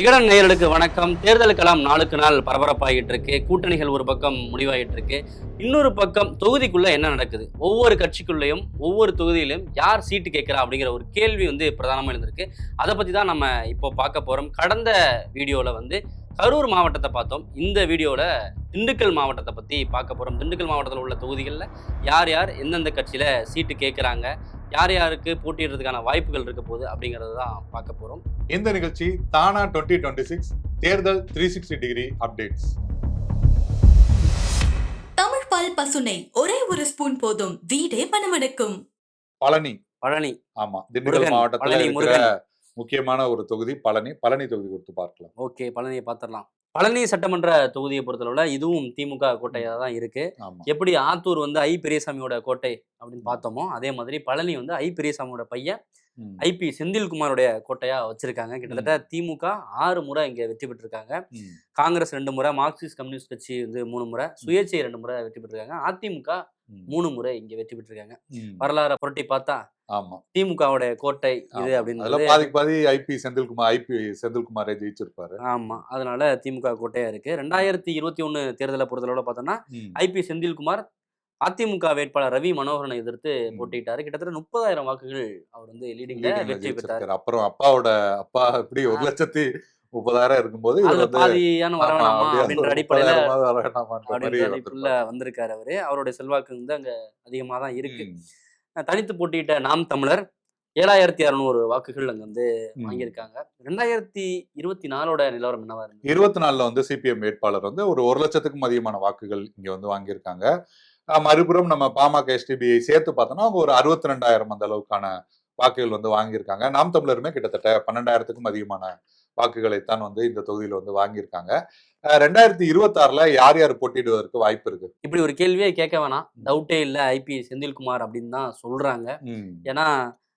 விகடன் நேயர்களுக்கு வணக்கம். தேர்தல் களம் நாளுக்கு நாள் பரபரப்பாகிட்டு இருக்கு. கூட்டணிகள் ஒரு பக்கம் முடிவாகிட்டு இருக்கு. இன்னொரு பக்கம் தொகுதிக்குள்ள என்ன நடக்குது? ஒவ்வொரு கட்சிக்குள்ளேயும் ஒவ்வொரு தொகுதியிலும் யார் சீட்டு கேட்கிறா அப்படிங்கிற ஒரு கேள்வி வந்து பிரதானமாக இருந்திருக்கு அதை பற்றி தான் நம்ம இப்போ பார்க்க போகிறோம் கடந்த வீடியோவில் வந்து கரூர் மாவட்டத்தை பார்த்தோம். இந்த வீடியோவில் திண்டுக்கல் மாவட்டத்தை பற்றி பார்க்க போகிறோம் திண்டுக்கல் மாவட்டத்தில் உள்ள தொகுதிகளில் யார் யார் எந்தெந்த கட்சியில் சீட்டு கேட்குறாங்க யார் யாருக்கு போட்டியிடுறதுக்கான வாய்ப்புகள் இருக்க போகுது அப்படிங்கிறத தான் பார்க்க போகிறோம் இந்த நிகழ்ச்சி தானா டுவெண்ட்டி டுவெண்ட்டி சிக்ஸ் தேர்தல் three sixty degree updates Tamil பால் பசுனை ஒரே ஒரு ஸ்பூன் போதும். வீடே மணமணக்கும் பழனி. பழனி. ஆமா திண்டுக்கல் மாவட்டத்துல இருக்கிற. முக்கியமான ஒரு தொகுதி பழனி பழனி தொகுதி கொடுத்து பார்க்கலாம். ஓகே பழனியை பார்த்துடலாம் பழனி சட்டமன்ற தொகுதியை பொறுத்தளவில் இதுவும் திமுக கோட்டையாக தான் இருக்கு. எப்படி ஆத்தூர் வந்து ஐ பெரியசாமியோட கோட்டை அப்படின்னு பார்த்தோமோ அதே மாதிரி பழனி வந்து ஐ பெரியசாமியோட பையன் ம், ஐபி செந்தில்குமாரோடைய கோட்டையா வச்சிருக்காங்க. கிட்டத்தட்ட திமுக ஆறு முறை இங்க வெற்றி பெற்றிருக்காங்க. காங்கிரஸ் ரெண்டு முறை மார்க்சிஸ்ட் கம்யூனிஸ்ட் கட்சி வந்து மூணு முறை சுயேட்சை ரெண்டு முறை வெற்றி பெற்றிருக்காங்க. அதிமுக மூணு முறை இங்க வெற்றி பெற்றிருக்காங்க. வரலாறை புரட்டி பார்த்தா ஆமா திமுகவுடைய கோட்டை இது. அப்படின்னு பாதிக்கு பாதி ஐபி செந்தில்குமார் ஐபி செந்தில்குமாரே ஜெயிச்சிருப்பாரு ஆமா அதனால திமுக கோட்டையா இருக்கு ரெண்டாயிரத்தி இருபத்தி ஒண்ணு தேர்தலை பொறுத்தளவுல பார்த்தோம்னா ஐபி செந்தில்குமார் அதிமுக வேட்பாளர் ரவி மனோகரனை எதிர்த்து ம். போட்டியிட்டாரு கிட்டத்தட்ட முப்பதாயிரம் வாக்குகள் அவர் வந்து லீடிங்ல வெற்றி பெற்றார். அப்புறம் அப்பாவோட அப்பா இப்படி ஒரு. லட்சத்தி முப்பதாயிரம் இருக்கும்போது பாதியான வர வேணாமா அப்படின்ற அடிப்படையில. வந்திருக்காரு அவரு. அவருடைய செல்வாக்கு வந்து அங்க அதிகமா தான் இருக்கு தனித்து போட்டியிட்ட நாம் தமிழர் ஏழாயிரத்தி அறுநூறு வாக்குகள் அங்க வந்து. வாங்கியிருக்காங்க. ரெண்டாயிரத்தி இருபத்தி நாலோட நிலவரம் என்னவா இருக்கு இருபத்தி நாலுல வந்து சிபிஎம் வேட்பாளர் வந்து ஒரு ஒரு லட்சத்துக்கும் அதிகமான வாக்குகள் இங்க வந்து வாங்கியிருக்காங்க. மறுபுறம் நம்ம பாமக எஸ்டிபிஐ சேர்த்து பார்த்தோம்னா அவங்க ஒரு அறுபத்தி ரெண்டாயிரம் அந்த அளவுக்கான வாக்குகள் வந்து வாங்கியிருக்காங்க. நாம் தமிழருமே கிட்டத்தட்ட பன்னெண்டாயிரத்துக்கும் அதிகமான வாக்குகளைத்தான் வந்து இந்த தொகுதியில வந்து வாங்கியிருக்காங்க. ரெண்டாயிரத்தி இருபத்தாறுல யார் யார் போட்டியிடுவதற்கு வாய்ப்பு இருக்கு? இப்படி ஒரு கேள்வியே கேட்க வேணாம். டவுட்டே இல்ல. ஐபி செந்தில்குமார் அப்படின்னு தான் சொல்றாங்க. ஏன்னா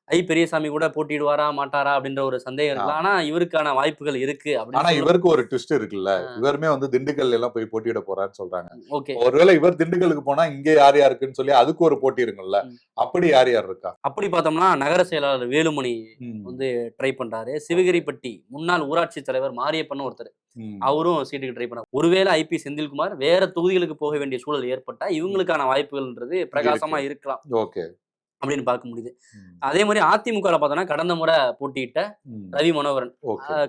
ஐ பெரியசாமி கூட போட்டியிடுவாரா மாட்டாரா அப்படின்ற ஒரு சந்தேகம் இருக்கு ஆனா இவருக்கான வாய்ப்புகள் இருக்கு ஆனா இவருக்கு ஒரு ட்விஸ்ட் இருக்குல்ல. இவருமே வந்து திண்டுக்கல் எல்லாம் போய் போட்டியிட போறான்னு சொல்றாங்க. ஓகே. ஒருவேளை இவர் திண்டுக்கலுக்கு போனா இங்க யார் யாருக்குன்னு சொல்லி அதுக்கு ஒரு போட்டி இருக்குல்ல ம். அப்படி யார் யார் இருக்கா? அப்படி பார்த்தோம்னா நகர செயலாளர் வேலுமணி வந்து ட்ரை பண்றாரு. சிவகிரிப்பட்டி முன்னாள் ஊராட்சி தலைவர் மாரியப்பன் ஒருத்தர். அவரும் சீட்டுக்கு ட்ரை பண்ணார். ஒருவேளை ஐபி செந்தில்குமார் வேற தொகுதிகளுக்கு போக வேண்டிய சூழல் ஏற்பட்டா இவங்களுக்கான வாய்ப்புகள்ன்றது பிரகாசமா இருக்கலாம். ஓகே. அப்படின்னு பார்க்க முடியுது. அதே மாதிரி அதிமுக பார்த்தோம்னா கடந்த முறை போட்டியிட்ட. ரவி மனோகரன்.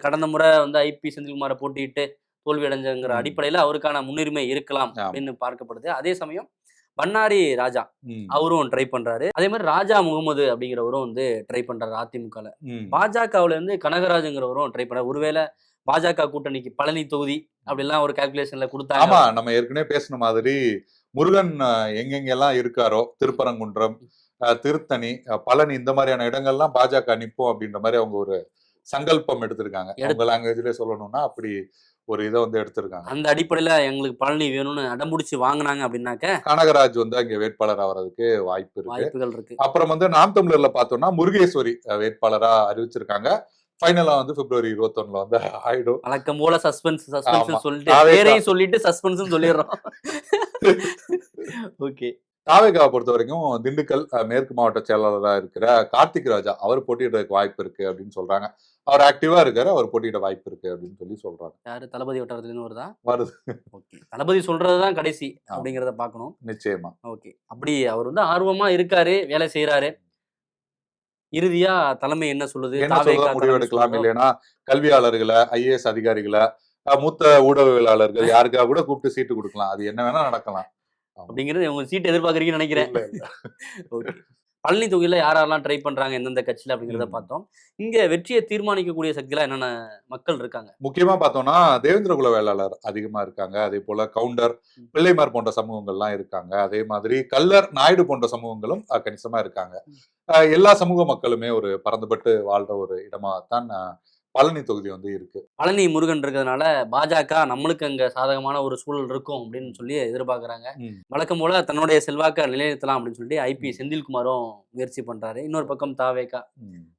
கடந்த முறை வந்து ஐபி செந்தில்குமாரை போட்டியிட்டு தோல்வி அடைஞ்சங்கிற. அடிப்படையில அவருக்கான முன்னுரிமை இருக்கலாம். அப்படின்னு பார்க்கப்படுது. அதே சமயம் பன்னாரி ராஜா அவரும் ட்ரை பண்றாரு. அதே மாதிரி ராஜா முகமது அப்படிங்கிறவரும் வந்து ட்ரை பண்றாரு அதிமுகல. பாஜகவுல இருந்து கனகராஜுங்கிறவரும் ட்ரை பண்றாரு ஒருவேளை பாஜக கூட்டணிக்கு பழனி தொகுதி அப்படிலாம் ஒரு கால்குலேஷன்ல கொடுத்தாங்க. ஆமா நம்ம ஏற்கனவே பேசின மாதிரி முருகன் எங்கெங்கெல்லாம் இருக்காரோ திருப்பரங்குன்றம் திருத்தணி பழனி இந்த மாதிரியான இடங்கள்லாம் பாஜக நிப்போம் அப்படின்ற மாதிரி அவங்க ஒரு சங்கல்பம் எடுத்திருக்காங்க. எடுத்து- அவங்க லாங்குவேஜ்லயே சொல்லணும்னா அப்படி ஒரு இதை வந்து எடுத்திருக்காங்க. அந்த அடிப்படையில எங்களுக்கு பழனி வேணும்னு அடம்பிடிச்சு வாங்குனாங்க அப்படின்னாக்க கனகராஜ் வந்து அங்க வேட்பாளர் ஆவறதுக்கு வாய்ப்பு இருக்கு. வாய்ப்புகள் இருக்கு. அப்புறம் வந்து நாம் தமிழர்ல பார்த்தோம்னா முருகேஸ்வரி வேட்பாளரா அறிவிச்சிருக்காங்க. ஃபைனலா வந்து பிப்ரவரி இருபத்தொன்னுல வந்து ஆயிடும். வழக்கம் போல சஸ்பென்ஸ். சஸ்பென்ஸ் சொல்லிட்டு சொல்லிட்டு சஸ்பென்ஸ் சொல்லிடுறோம். ஓகே தாவேகாவை பொறுத்த வரைக்கும் திண்டுக்கல் மேற்கு மாவட்ட செயலாளராக இருக்கிற கார்த்திக் ராஜா அவர் போட்டியிடறதுக்கு வாய்ப்பு இருக்கு அப்படின்னு சொல்றாங்க. அவர் ஆக்டிவா இருக்காரு அவர் போட்டியிட வாய்ப்பு இருக்கு அப்படின்னு சொல்லி சொல்றாங்க. யாரு? தளபதி வட்டாரத்துல இருந்து வருதா? வருது. ஓகே. தளபதி சொல்றதுதான் கடைசி அப்படிங்கறத பார்க்கணும். நிச்சயமா. ஓகே. அப்படி அவர் வந்து ஆர்வமா இருக்காரு வேலை செய்யறாரு இறுதியா தலைமை என்ன சொல்லுது? என்ன முடிவெடுக்கலாம்? இல்லைன்னா கல்வியாளர்களை ஐஏஎஸ் அதிகாரிகளை மூத்த ஊடகவியலாளர்கள் யாருக்கா கூட கூப்பிட்டு சீட்டு கொடுக்கலாம். அது என்ன வேணா நடக்கலாம். அப்படிங்கிறது உங்க சீட் எதிர்பார்க்கறீங்கன்னு நினைக்கிறேன். ஓகே. பழனி தொகுதியில யாரெல்லாம் ட்ரை பண்றாங்க எந்தெந்த கட்சியில அப்படிங்கறத. பார்த்தோம். இங்க வெற்றியை தீர்மானிக்கக்கூடிய சக்திலாம் என்னென்ன மக்கள் இருக்காங்க? முக்கியமா பார்த்தோம்னா தேவேந்திர குல வேளாளர் அதிகமா இருக்காங்க. அதே போல கவுண்டர். பிள்ளைமார் போன்ற சமூகங்கள்லாம் இருக்காங்க. அதே மாதிரி கல்லர் நாயுடு போன்ற சமூகங்களும் கணிசமா இருக்காங்க. எல்லா சமூக மக்களுமே ஒரு பறந்துபட்டு வாழ்ற ஒரு இடமா தான் பழனி தொகுதி வந்து இருக்கு. பழனி முருகன் இருக்கிறதுனால பாஜக நம்மளுக்கு அங்க சாதகமான ஒரு சூழல் இருக்கும் அப்படின்னு சொல்லி எதிர்பார்க்கறாங்க. வழக்கம் போல தன்னுடைய செல்வாக்க நிலைநிறுத்தலாம் அப்படின்னு சொல்லிட்டு ஐபி செந்தில்குமாரும் முயற்சி பண்றாரு. இன்னொரு பக்கம் தாவேகா.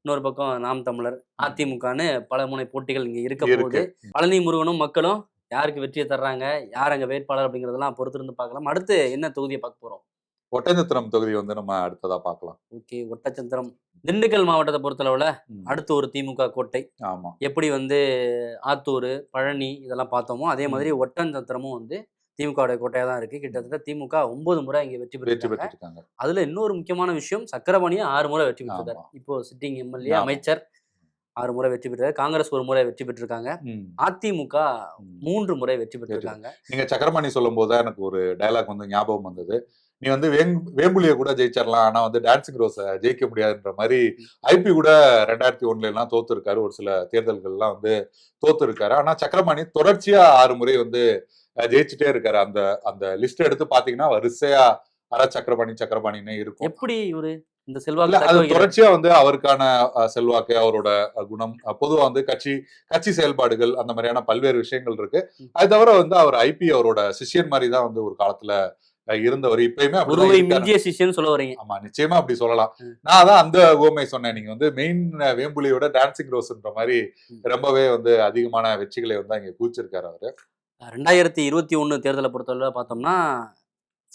இன்னொரு பக்கம் நாம் தமிழர் அதிமுகன்னு பல முனை போட்டிகள் இங்க இருக்க போகுது. பழனி முருகனும் மக்களும் யாருக்கு வெற்றியை தர்றாங்க யார் அங்க வேட்பாளர் அப்படிங்கறதெல்லாம் பொறுத்திருந்து பார்க்கலாம். அடுத்து என்ன தொகுதியை பார்க்க போறோம்? ஒட்டஞ்சத்திரம் தொகுதி வந்து நம்ம அடுத்ததா பார்க்கலாம். ஓகே ஒட்டச்சந்திரம். திண்டுக்கல் மாவட்டத்தை பொறுத்தளவுல. அடுத்து ஒரு திமுக கோட்டை. ஆமா. எப்படி வந்து ஆத்தூர் பழனி இதெல்லாம் பார்த்தோமோ அதே மாதிரி ஒட்டஞ்சத்திரமும் வந்து திமுகவுடைய கோட்டையாக தான் இருக்கு. கிட்டத்தட்ட திமுக ஒன்பது முறை இங்க வெற்றி வெற்றி பெற்றிருக்காங்க அதுல இன்னொரு முக்கியமான விஷயம் சக்கரபாணியை ஆறு முறை வெற்றி பெற்றிருக்காரு. இப்போ சிட்டிங் எம்எல்ஏ. அமைச்சர் ஆறு முறை வெற்றி பெற்றாரு. காங்கிரஸ் ஒரு முறை வெற்றி பெற்றிருக்காங்க. அதிமுக. மூன்று முறை வெற்றி பெற்றிருக்காங்க. நீங்க சக்கரமணி சொல்லும் போது எனக்கு ஒரு டயலாக் வந்து ஞாபகம் வந்தது. நீ வந்து வேம்புலிய கூட ஜெயிச்சிடலாம் ஆனா வந்து டான்சிங் ரோஸ ஜெயிக்க முடியாதுன்ற மாதிரி ஐபி கூட ரெண்டாயிரத்தி ஒண்ணுல எல்லாம் தோத்து இருக்காரு ஒரு சில தேர்தல்கள்லாம் வந்து தோத்து இருக்காரு ஆனா சக்கரமணி தொடர்ச்சியா ஆறு முறை வந்து ஜெயிச்சுட்டே இருக்காரு. அந்த அந்த லிஸ்ட் எடுத்து பாத்தீங்கன்னா வரிசையா அரை சக்கரபாணி சக்கரபாணின்னு இருக்கும். எப்படி இவரு இந்த செல்வாக்கு அது? தொடர்ச்சியா வந்து அவருக்கான செல்வாக்கு அவரோட குணம் பொதுவா வந்து கட்சி கட்சி செயல்பாடுகள் அந்த மாதிரியான பல்வேறு விஷயங்கள் இருக்கு. அது தவிர வந்து அவர் ஐபி அவரோட சிஷ்யன் மாதிரி தான் வந்து ஒரு காலத்துல இருந்தவர் இப்பயுமே குருவை. மிஞ்சிய சிஷ்யன்னு சொல்ல வரீங்க ஆமா நிச்சயமா அப்படி சொல்லலாம். நான் அதான் அந்த ஓமை சொன்னேன் நீங்க வந்து மெயின் வேம்புலியோட டான்சிங் ரோஸ்ன்ற மாதிரி. ரொம்பவே வந்து அதிகமான வெற்றிகளை வந்து அங்க குவிச்சிருக்காரு அவரு ரெண்டாயிரத்தி இருபத்தி ஒன்று தேர்தலை பொறுத்தவரை பார்த்தோம்னா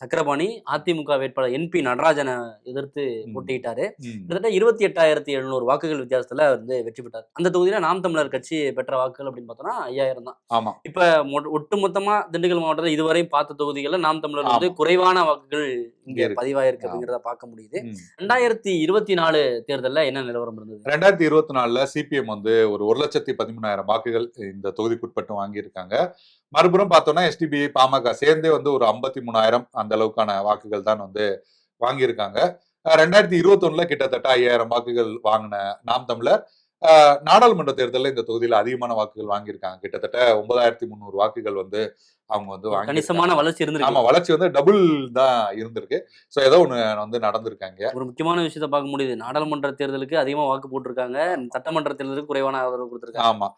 சக்கரபாணி அதிமுக வேட்பாளர் என்பி நடராஜனை எதிர்த்து. போட்டியிட்டாரு. கிட்டத்தட்ட இருபத்தி எட்டாயிரத்தி எழுநூறு வாக்குகள் வித்தியாசத்துல வந்து வெற்றி பெற்றார் அந்த தொகுதியில நாம் தமிழர் கட்சி பெற்ற வாக்குகள் அப்படின்னு பார்த்தோம்னா ஐயாயிரம் தான் ஆமா இப்ப மொ- ஒட்டுமொத்தமா திண்டுக்கல் மாவட்டத்தில் இதுவரையும் பார்த்த தொகுதிகளில் நாம் தமிழர் வந்து. குறைவான வாக்குகள் இங்க. பதிவாயிருக்கு. அப்படிங்கிறத பார்க்க முடியுது. ரெண்டாயிரத்தி இருபத்தி நாலு தேர்தல்ல என்ன நிலவரம் இருந்தது ரெண்டாயிரத்தி இருபத்தி நாலுல சிபிஎம் வந்து ஒரு ஒரு லட்சத்தி பதிமூணாயிரம் வாக்குகள் இந்த தொகுதிக்குட்பட்டு வாங்கியிருக்காங்க மறுபுறம் பார்த்தோம்னா எஸ்டிபிஐ பாமக சேர்ந்தே வந்து ஒரு ஐம்பத்தி மூணாயிரம் அந்த அளவுக்கான வாக்குகள் தான் வந்து வாங்கியிருக்காங்க. ரெண்டாயிரத்தி இருபத்தொன்னுல கிட்டத்தட்ட ஐயாயிரம் வாக்குகள் வாங்கின நாம் தமிழர். நாடாளுமன்ற தேர்தலில் இந்த தொகுதியில அதிகமான வாக்குகள் வாங்கியிருக்காங்க. கிட்டத்தட்ட ஒன்பதாயிரத்தி முந்நூறு வாக்குகள் வந்து அவங்க வந்து கணிசமான வளர்ச்சி ஆமா இருந்திருக்கு வளர்ச்சி வந்து டபுள் தான் இருந்திருக்கு. சோ ஏதோ ஒண்ணு வந்து நடந்திருக்காங்க. ஒரு முக்கியமான விஷயத்த பார்க்க முடியுது. நாடாளுமன்ற தேர்தலுக்கு அதிகமா வாக்கு போட்டிருக்காங்க. சட்டமன்ற தேர்தலுக்கு குறைவான ஆதரவு கொடுத்திருக்காங்க. ஆமா.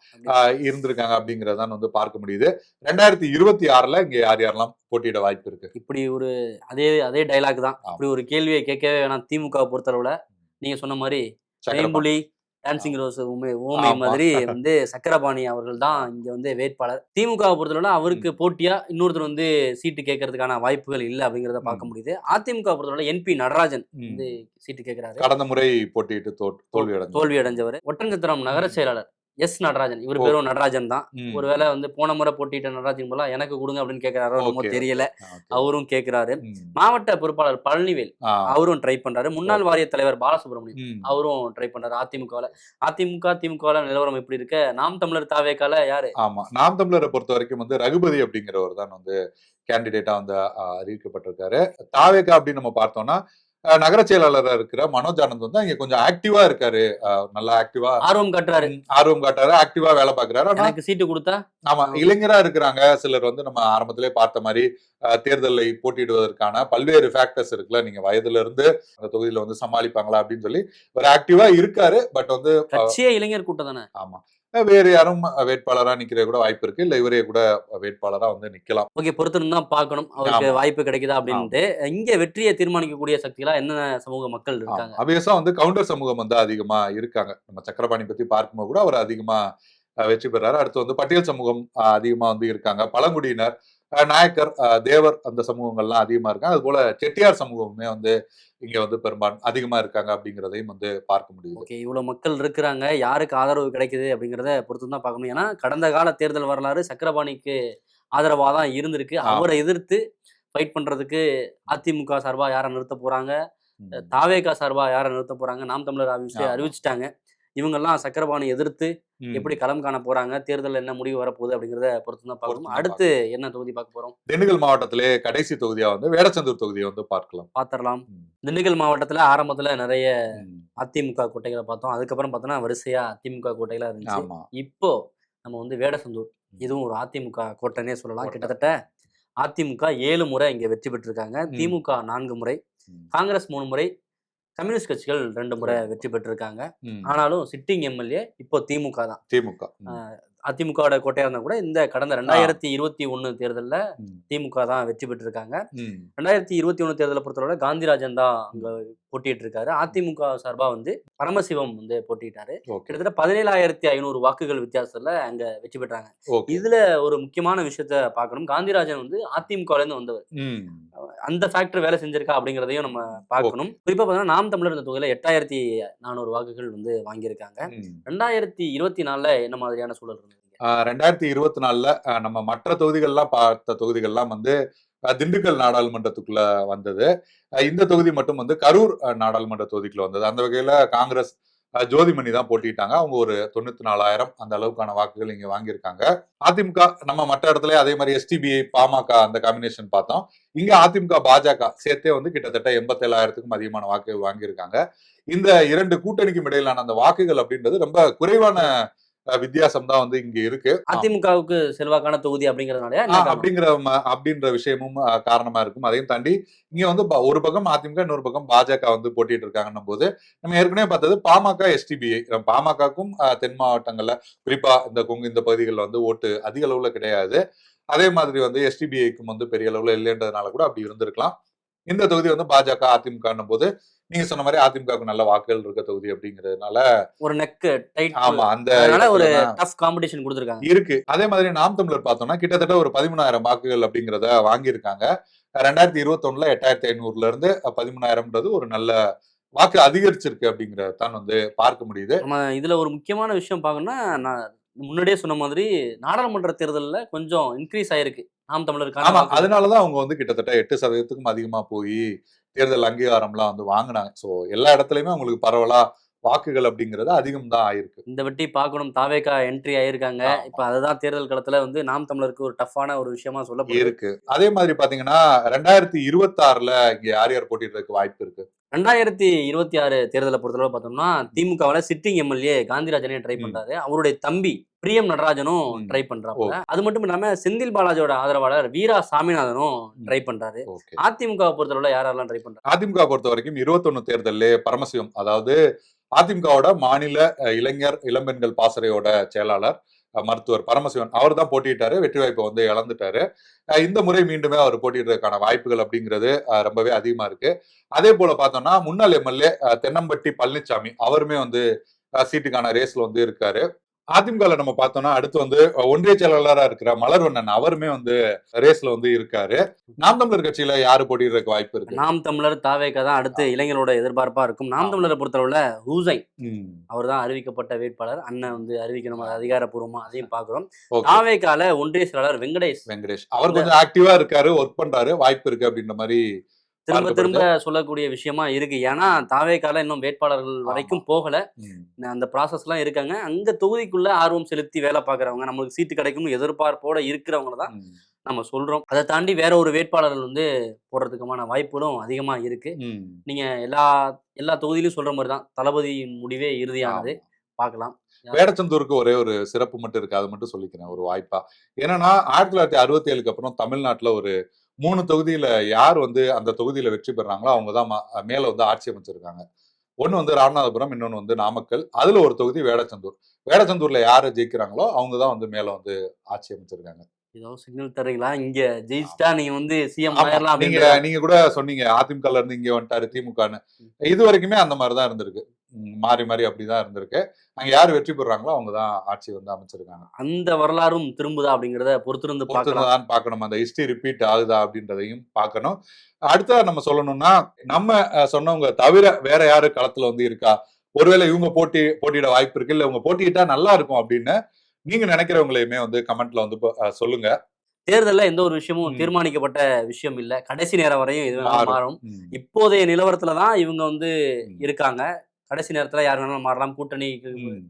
இருந்திருக்காங்க அப்படிங்கறதான் வந்து பார்க்க முடியுது. ரெண்டாயிரத்தி இருபத்தி ஆறுல இங்க யார் யாரெல்லாம் போட்டியிட வாய்ப்பு இருக்கு? இப்படி ஒரு அதே அதே டைலாக் தான். ஆமா. இப்படி ஒரு கேள்வியை கேட்கவே வேணாம். திமுக பொறுத்தளவுல நீங்க சொன்ன மாதிரி டான்சிங் ரோஸ் ஊமை ஓமை. மாதிரி வந்து சக்கரபாணி அவர்கள் தான் இங்க வந்து வேட்பாளர். திமுக பொறுத்தளவுல அவருக்கு போட்டியா இன்னொருத்தர் வந்து சீட்டு கேட்கறதுக்கான வாய்ப்புகள் இல்லை அப்படிங்கறத பார்க்க. முடியுது. அதிமுக பொறுத்தளவுல என்பி நடராஜன். வந்து சீட்டு கேட்கிறாரு. கடந்த முறை போட்டியிட்டு தோல்வி அடைஞ்சு தோல்வி அடைஞ்சவர் ஒட்டஞ்சத்திரம் நகர செயலாளர். எஸ் நடராஜன். இவர். பேரும் நடராஜன் தான். ஒருவேளை வந்து போன முறை போட்டியிட்ட நடராஜன் போல எனக்கு கொடுங்க அப்படின்னு கேட்கிறாரோ Okay. தெரியல. அவரும் கேட்கிறாரு. மாவட்ட பொறுப்பாளர் பழனிவேல் அவரும் ட்ரை பண்றாரு. முன்னாள் வாரிய தலைவர் பாலசுப்ரமணியம். அவரும் ட்ரை பண்றாரு. அதிமுகவில். அதிமுக திமுக நிலவரம் எப்படி இருக்க? நாம் தமிழர் தாவேக்கால யாரு? ஆமா. நாம் தமிழரை பொறுத்த வரைக்கும் வந்து ரகுபதி அப்படிங்கிறவர் தான் வந்து கேண்டிடேட்டா வந்து அறிவிக்கப்பட்டிருக்காரு. தாவேகா அப்படின்னு நம்ம பார்த்தோம்னா நகர செயலாளரா இருக்கிற மனோஜ் ஆனந்த் வந்து இங்க கொஞ்சம் ஆக்டிவா இருக்காரு. நல்லா ஆக்டிவா ஆர்வம் காட்டுறாரு. ஆர்வம் காட்டுறாரு ஆக்டிவா வேலை பாக்குறாரு எனக்கு சீட்டு கொடுத்தா? ஆமா இளைஞரா இருக்கிறாங்க. சிலர் வந்து நம்ம ஆரம்பத்திலே பார்த்த மாதிரி தேர்தலை போட்டியிடுவதற்கான பல்வேறு ஃபேக்டர்ஸ் இருக்குல்ல. நீங்க வயதுல இருந்து அந்த தொகுதியில வந்து சமாளிப்பாங்களா அப்படின்னு சொல்லி ஒரு ஆக்டிவா இருக்காரு. பட் வந்து இளைஞர் கூட்டம் தானே? ஆமா. வேறு யாரும் வேட்பாளரா நிக்கிற கூட வாய்ப்பு இருக்கு. இல்ல இவரே கூட வேட்பாளரா வந்து நிக்கலாம். ஓகே பொறுத்திருந்து தான் பார்க்கணும். அவருக்கு. வாய்ப்பு கிடைக்குதா அப்படின்ட்டு. இங்க வெற்றியை தீர்மானிக்கக்கூடிய சக்திகளா என்னென்ன சமூக மக்கள் இருக்காங்க? அபியஸா வந்து கவுண்டர் சமூகம் வந்து அதிகமா இருக்காங்க. நம்ம சக்கரபாணி பத்தி பார்க்கும்போது கூட அவர் அதிகமா அஹ், வெற்றி பெறாரு. அடுத்து வந்து பட்டியல் சமூகம் அஹ், அதிகமா வந்து இருக்காங்க. பழங்குடியினர் நாயக்கர் தேவர் அந்த சமூகங்கள்லாம் அதிகமா இருக்காங்க. அது போல செட்டியார் சமூகமுமே வந்து இங்க வந்து பெரும்பாலும் அதிகமா இருக்காங்க அப்படிங்கிறதையும் வந்து பார்க்க முடியுது. ஓகே இவ்வளவு மக்கள் இருக்கிறாங்க. யாருக்கு ஆதரவு கிடைக்குது அப்படிங்கிறத பொறுத்து தான் பார்க்கணும். ஏன்னா கடந்த கால தேர்தல் வரலாறு சக்கரபாணிக்கு ஆதரவா தான் இருந்திருக்கு. அவரை எதிர்த்து ஃபைட் பண்றதுக்கு அதிமுக சார்பா யாரை நிறுத்த போறாங்க. தாவேகா சார்பா யாரை நிறுத்த போறாங்க? நாம் தமிழர் அறிவிச்சு. அறிவிச்சிட்டாங்க. இவங்கெல்லாம் சக்கரபாணி எதிர்த்து. எப்படி களம் காண போறாங்க தேர்தல் என்ன முடிவு வரப்போகுது அப்படிங்கிறத பொறுத்து தான் பார்க்கணும் அடுத்து என்ன தொகுதி பார்க்க போறோம் திண்டுக்கல் மாவட்டத்திலே கடைசி தொகுதியா வந்து வேடச்சந்தூர் தொகுதியை வந்து பார்க்கலாம் பாத்திரலாம் ம். திண்டுக்கல் மாவட்டத்துல ஆரம்பத்துல நிறைய. அதிமுக கோட்டைகளை பார்த்தோம் அதுக்கப்புறம் பார்த்தோன்னா வரிசையா அதிமுக கோட்டைகளா இருந்துச்சு இப்போ நம்ம வந்து வேடசந்தூர் இதுவும் ஒரு அதிமுக கோட்டைனே சொல்லலாம் கோட்டை. கிட்டத்தட்ட அதிமுக ஏழு முறை இங்க வெற்றி பெற்றிருக்காங்க. திமுக நான்கு முறை. காங்கிரஸ் மூணு முறை கம்யூனிஸ்ட் கட்சிகள் ரெண்டு முறை வெற்றி பெற்றிருக்காங்க. ஆனாலும் சிட்டிங் எம்எல்ஏ இப்போ திமுக தான் திமுக. அதிமுகவோட கோட்டையா இருந்தா கூட இந்த கடந்த ரெண்டாயிரத்தி இருபத்தி ஒண்ணு தேர்தல்ல. திமுக தான் வெற்றி பெற்றிருக்காங்க. ரெண்டாயிரத்தி இருபத்தி ஒண்ணு தேர்தலை பொறுத்தவரை காந்திராஜன் தான் அங்க போட்டிட்டு இருக்காரு அதிமுக சார்பா வந்து பரமசிவம் வந்து போட்டிட்டாரு கிட்டத்தட்ட பதினேழாயிரத்தி ஐநூறு வாக்குகள் வித்தியாசத்துல அங்க வெற்றி பெற்றாங்க. இதுல ஒரு முக்கியமான விஷயத்த பார்க்கணும். காந்திராஜன் வந்து அதிமுகல இருந்து வந்தவர். அந்த ஃபேக்டர் வேலை செஞ்சிருக்கா அப்படிங்கிறதையும் நம்ம பார்க்கணும். குறிப்பா பார்த்தீங்கன்னா நாம் தமிழர் இந்த தொகையில எட்டாயிரத்தி நானூறு வாக்குகள் வந்து வாங்கியிருக்காங்க. ரெண்டாயிரத்தி இருபத்தி நாலுல என்ன மாதிரியான சூழல் இருந்தது? ரெண்டாயிரத்தி இருபத்தி நாலுல நம்ம மற்ற தொகுதிகள்லாம் பார்த்த தொகுதிகள்லாம் வந்து திண்டுக்கல் நாடாளுமன்றத்துக்குள்ள வந்தது. இந்த தொகுதி மட்டும் வந்து கரூர் நாடாளுமன்ற தொகுதிக்குள்ள வந்தது. அந்த வகையில காங்கிரஸ் ஜோதிமணி தான் போட்டிட்டாங்க அவங்க ஒரு தொண்ணூத்தி நாலாயிரம் அந்த அளவுக்கான வாக்குகள் இங்க வாங்கியிருக்காங்க. அதிமுக நம்ம மற்ற இடத்துல அதே மாதிரி எஸ்டிபிஐ பாமக அந்த காம்பினேஷன் பார்த்தோம். இங்க அதிமுக பாஜக சேர்த்தே வந்து கிட்டத்தட்ட எண்பத்தேழாயிரத்துக்கும் அதிகமான வாக்குகள் வாங்கியிருக்காங்க. இந்த இரண்டு கூட்டணிக்கும் இடையிலான அந்த வாக்குகள் அப்படின்றது ரொம்ப குறைவான வித்தியாசம் தான் வந்து இங்க இருக்கு. அதிமுகவுக்கு செல்வாக்கான தொகுதி அப்படிங்கறதுனால அப்படிங்கிற அப்படின்ற விஷயமும் காரணமா இருக்கும். அதையும் தாண்டி இங்க வந்து ஒரு பக்கம் அதிமுக இன்னொரு பக்கம் பாஜக வந்து போட்டிட்டு இருக்காங்கன்னும் போது நம்ம ஏற்கனவே பார்த்தது பாமக எஸ்டிபிஐ பாமகக்கும் தென் மாவட்டங்கள்ல குறிப்பா இந்த கொங்கு இந்த பகுதிகளில் வந்து ஓட்டு அதிக அளவுல கிடையாது. அதே மாதிரி வந்து எஸ்டிபிஐக்கும் வந்து பெரிய அளவுல இல்லைன்றதுனால கூட அப்படி இருந்திருக்கலாம். இந்த தொகுதி வந்து பாஜக அதிமுக போது நீங்க சொன்ன மாதிரி அதிமுகவுக்கு நல்ல வாக்குகள் இருக்க தொகுதி அப்படிங்கிறதுனால ஒரு நெக் டைட் ஆமா அந்த ஒரு டஃப் காம்படிஷன் கொடுத்துருக்காங்க. இருக்கு. அதே மாதிரி நாம் தமிழர் பார்த்தோம்னா கிட்டத்தட்ட ஒரு பதிமூணாயிரம் வாக்குகள் அப்படிங்கிறத வாங்கியிருக்காங்க. ரெண்டாயிரத்தி இருபத்தொன்னுல எட்டாயிரத்தி ஐநூறுல இருந்து பதிமூணாயிரம்ன்றது ஒரு நல்ல வாக்கு அதிகரிச்சிருக்கு அப்படிங்கறத தான் வந்து பார்க்க முடியுது. நம்ம இதுல ஒரு முக்கியமான விஷயம் பார்க்கணும்னா நான் முன்னாடியே சொன்ன மாதிரி நாடாளுமன்ற தேர்தல்ல கொஞ்சம் இன்க்ரீஸ் ஆயிருக்கு. நாம் தமிழருக்கான ஆமா. அதனாலதான் அவங்க வந்து கிட்டத்தட்ட எட்டு சதவீதத்துக்கும் அதிகமா போய் தேர்தல் அங்கீகாரம்லாம் வந்து வாங்கினாங்க. சோ எல்லா இடத்துலயுமே அவங்களுக்கு பரவலா வாக்குகள் அப்படிங்கிறது அதிகம் தான் ஆயிருக்கு. இந்த வெட்டி பார்க்கணும். தாவேக்கா என்ட்ரி ஆயிருக்காங்க. இப்ப அதுதான் தேர்தல் களத்துல வந்து நாம் தமிழருக்கு ஒரு டஃப்பான ஒரு விஷயமா சொல்லப்படுது. இருக்கு. அதே மாதிரி பாத்தீங்கன்னா ரெண்டாயிரத்தி இருபத்தி ஆறுல இங்க யார் யார் போட்டிடுறதுக்கு வாய்ப்பு இருக்கு? ரெண்டாயிரத்தி இருபத்தி ஆறு தேர்தலை பொறுத்தளவு பார்த்தோம்னா திமுகவுல சிட்டிங் எம்எல்ஏ காந்திராஜனே ட்ரை. பண்றாரு. அவருடைய தம்பி பிரியம் நடராஜனும். ட்ரை பண்றாங்க அது மட்டும் இல்லாம செந்தில் பாலாஜியோட ஆதரவாளர் வீரா சாமிநாதனும். ட்ரை பண்றாரு. ஓகே. அதிமுகவை பொறுத்தளவுல யாரெல்லாம் ட்ரை பண்றாங்க? அதிமுக பொறுத்த வரைக்கும் இருபத்தொன்னு தேர்தல்ல பரமசிவம் அதாவது அதிமுகவோட மாநில இளைஞர் இளம்பெண்கள் பாசறையோட செயலாளர் மருத்துவர் பரமசிவன் அவர் தான் போட்டியிட்டாரு வெற்றி வாய்ப்பை வந்து இழந்துட்டாரு. அஹ், இந்த முறை மீண்டுமே அவர் போட்டியிடுறதுக்கான வாய்ப்புகள் அப்படிங்கிறது ரொம்பவே அதிகமா இருக்கு. அதே போல பார்த்தோம்னா முன்னாள் எம்எல்ஏ தென்னம்பட்டி பழனிசாமி அவருமே வந்து சீட்டுக்கான ரேஸ்ல வந்து இருக்காரு. அதிமுகல நம்ம பார்த்தோம்னா அடுத்து வந்து ஒன்றிய செயலாளரா இருக்கிற மலர்வண்ணன் அவருமே வந்து ரேஸ்ல வந்து இருக்காரு. நாம் தமிழர் கட்சியில யாரு போட்டியிடுறதுக்கு வாய்ப்பு இருக்கு? நாம் தமிழர் தாவேக்கா தான் அடுத்து இளைஞரோட எதிர்பார்ப்பா இருக்கும். நாம். தமிழரை பொறுத்தளவுல ஹூசைன். அவர் தான் அறிவிக்கப்பட்ட வேட்பாளர். அண்ணன் வந்து அறிவிக்கணும் அது அதிகாரப்பூர்வமா அதையும் பாக்குறோம். தாவேக்கால ஒன்றிய செயலாளர் வெங்கடேஷ். வெங்கடேஷ். அவர் கொஞ்சம் ஆக்டிவா இருக்காரு ஒர்க் பண்றாரு வாய்ப்பு இருக்கு அப்படின்ற மாதிரி திரும்ப திரும்ப. சொல்லக்கூடிய விஷயமா இருக்கு. ஏன்னா தாவேக்கால இன்னும் வேட்பாளர்கள் வரைக்கும் போகல. அந்த ப்ராசஸ் எல்லாம் இருக்காங்க. அங்க தொகுதிக்குள்ள ஆர்வம் செலுத்தி வேலை பார்க்கறவங்க நம்மளுக்கு சீட்டு கிடைக்கும் எதிர்பார்ப்போட இருக்கிறவங்க தான் நம்ம சொல்றோம். அதை தாண்டி வேற ஒரு வேட்பாளர்கள் வந்து போடுறதுக்குமான வாய்ப்புகளும் அதிகமா இருக்கு. நீங்க எல்லா எல்லா தொகுதியிலும் சொல்ற மாதிரி தான். தளபதியின் முடிவே இறுதியானது. பார்க்கலாம். வேடச்சந்தூருக்கு ஒரே ஒரு சிறப்பு மட்டும் இருக்கு. அதை மட்டும் சொல்லிக்கிறேன். ஒரு வாய்ப்பா. என்னன்னா ஆயிரத்தி தொள்ளாயிரத்தி அறுபத்தி ஏழுக்கு அப்புறம் தமிழ்நாட்டுல ஒரு மூணு தொகுதியில யார் வந்து அந்த தொகுதியில வெற்றி பெறாங்களோ அவங்க தான் மேல வந்து ஆட்சி அமைச்சிருக்காங்க. ஒன்னு வந்து ராமநாதபுரம் இன்னொன்னு வந்து நாமக்கல். அதுல ஒரு தொகுதி வேடச்சந்தூர். வேடச்சந்தூர்ல யாரு ஜெயிக்கிறாங்களோ அவங்க தான் வந்து மேல வந்து ஆட்சி அமைச்சிருக்காங்க. ஏதோ சிக்னல் தர்றீங்களா? இங்க ஜெயிச்சிட்டா நீங்க வந்து சிஎம் நீங்க நீங்க கூட சொன்னீங்க. அதிமுகல இருந்து இங்க வந்துட்டாரு திமுகன்னு. இது வரைக்குமே அந்த மாதிரி தான் இருந்திருக்கு. மாறி மாறி அப்படிதான் இருந்திருக்கு. அங்க யார் வெற்றி பெறாங்களோ அவங்க தான் ஆட்சி வந்து அமைச்சிருக்காங்க. அந்த வரலாறும் திரும்புதா அப்படிங்கறத பொறுத்திருந்து பொறுத்துதான் பார்க்கணும். அந்த ஹிஸ்டரி ரிப்பீட் ஆகுதா அப்படின்றதையும் பார்க்கணும். அடுத்ததா நம்ம சொல்லணும்னா நம்ம சொன்னவங்க தவிர வேற யாரு களத்துல வந்து இருக்கா? ஒருவேளை இவங்க போட்டி போட்டியிட வாய்ப்பு இருக்கு. இல்ல இவங்க போட்டியிட்டா நல்லா இருக்கும் அப்படின்னு நீங்க நினைக்கிறவங்களையுமே வந்து கமெண்ட்ல வந்து சொல்லுங்க. தேர்தல்ல எந்த ஒரு விஷயமும். தீர்மானிக்கப்பட்ட விஷயம் இல்ல. கடைசி நேரம் வரையும் இது மாறும். இப்போதைய நிலவரத்துல தான் இவங்க வந்து. இருக்காங்க. கடைசி நேரத்துல யார் வேணாலும் மாறலாம். கூட்டணி.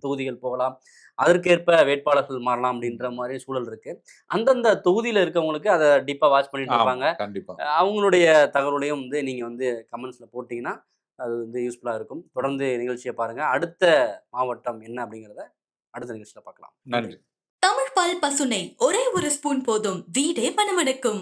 தொகுதிகள் போகலாம். அதற்கேற்ப வேட்பாளர்கள் மாறலாம் அப்படின்ற மாதிரி சூழல் இருக்கு. அந்தந்த தொகுதியில இருக்கவங்களுக்கு அதை டீப்பா வாட்ச் பண்ணிட்டு இருப்பாங்க. கண்டிப்பா. அவங்களுடைய தகவலையும் வந்து நீங்க வந்து கமெண்ட்ஸ்ல போட்டீங்கன்னா அது வந்து யூஸ்ஃபுல்லா இருக்கும். தொடர்ந்து நிகழ்ச்சியை பாருங்க. அடுத்த மாவட்டம் என்ன அப்படிங்கிறத அடுத்த நிகழ்ச்சியில பார்க்கலாம். நன்றி. தமிழ் பால் பசுனை ஒரே ஒரு ஸ்பூன் போதும். வீடே மணமணக்கும்